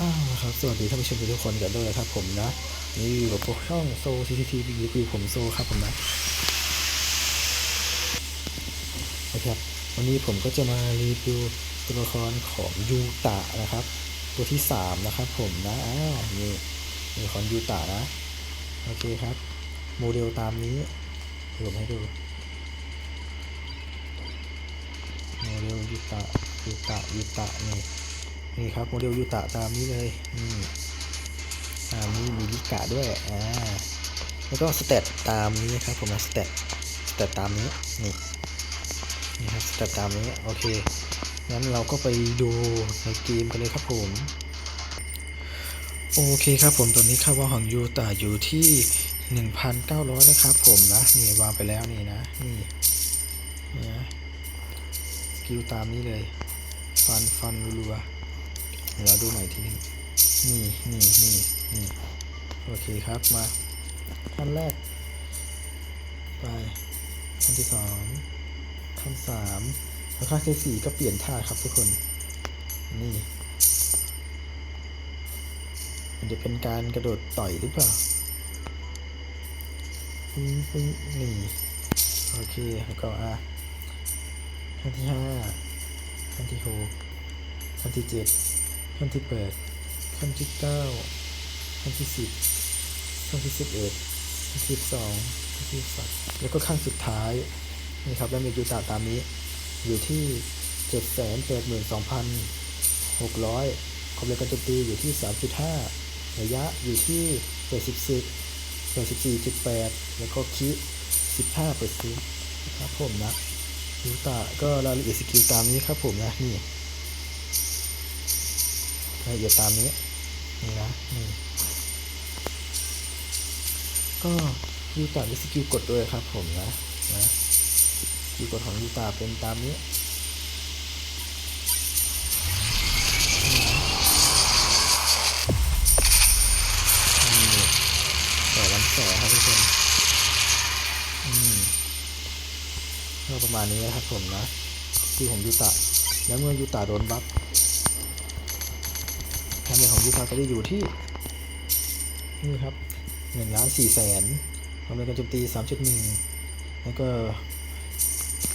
อ้าวครับสวัสดีท่านผู้ชมทุกคนกันด้วยนะครับผมนะนี่อยู่กับพวกช่องโซซีทีทีวีคือผมโซครับผมนะนะครับวันนี้ผมก็จะมารีวิวตัวละครของยูตะนะครับ ตัวที่สามนะครับผมนะอ้าวนี่นี่ของยูตะนะโอเคครับ โมเดลตามนี้เดี๋ยวผมให้ดูโมเดลยูตะยูตะยูตะนี่ นี่ครับโมเดลยูตะตามนี้เลยนี่ตามนี้มีลิกะด้วยอ่าแล้วก็สเตตตามนี้นะครับผมนะสเตตสเตตตามนี้นี่นี่ครับสเตตตามนี้โอเคงั้นเราก็ไปดูในเกมกันเลยครับผมโอเคครับผมตอนนี้ค่าว่าของยูตะอยู่ที่ 1,900 นะครับผมนะนี่วางไปแล้วนี่นะนี่นะกิลตามนี้เลย ฟันฟันรัว ดี๋ยวเราดูใหม่ทีนึงนี่นี่นี่นี่โอเคครับมาขั้นแรก ไปขั้นที่สองขั้นสามแล้วขั้นที่สี่ก็เปลี่ยนท่าครับทุกคน นี่มันจะเป็นการกระโดดต่อยหรือเปล่าปึ้งปึ้งนี่โอเคแล้วก็อะขั้นที่ห้าขั้นที่หกขั้นที่เจ็ด ขั้นที่แปดขั้นที่เก้าขั้นที่สิบขั้นที่สิบเอ็ดขั้นที่สิบสองขั้นที่สิบสามแล้วก็ขั้นสุดท้ายนี่ครับแล้วมียูตาตามนี้ อยู่ที่เจ็ดแสนแปดหมื่นสองพันหกร้อยความเร็วการโจมตีอยู่ที่สามจุดห้าระยะอยู่ที่แปดสิบสิบแปดสิบสี่จุดแปดแล้วก็คิสิบห้าเปอร์เซ็นต์นะครับผมนะยูตะก็รายละเอียดสกิลตามนี้ครับผมนะนี่ ละเอียดตามนี้นี่นะนี่ก็ยูตะมีสกิลกดด้วยครับผมนะนะสกิลกดของยูตะเป็นตามนี้ต่อวันแสครับทุกคนก็ประมาณนี้นะครับผมนะที่ของยูตะแล้วเมื่อยูตะโดนบัฟ คะแนนของยูตะก็จะอยู่ที่ นี่ครับหนึ่งล้านสี่แสนความเร็วการโจมตีสามจุดหนึ่งแล้วก็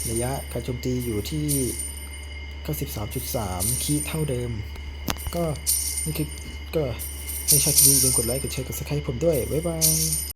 ระยะการโจมตีอยู่ที่เก้าสิบสามจุดสามคีเท่าเดิม ก็นี่คือก็ให้ชาติดีอย่าลืมกดไลค์กดแชร์กดซับสไครต์ผมด้วย บ๊ายบาย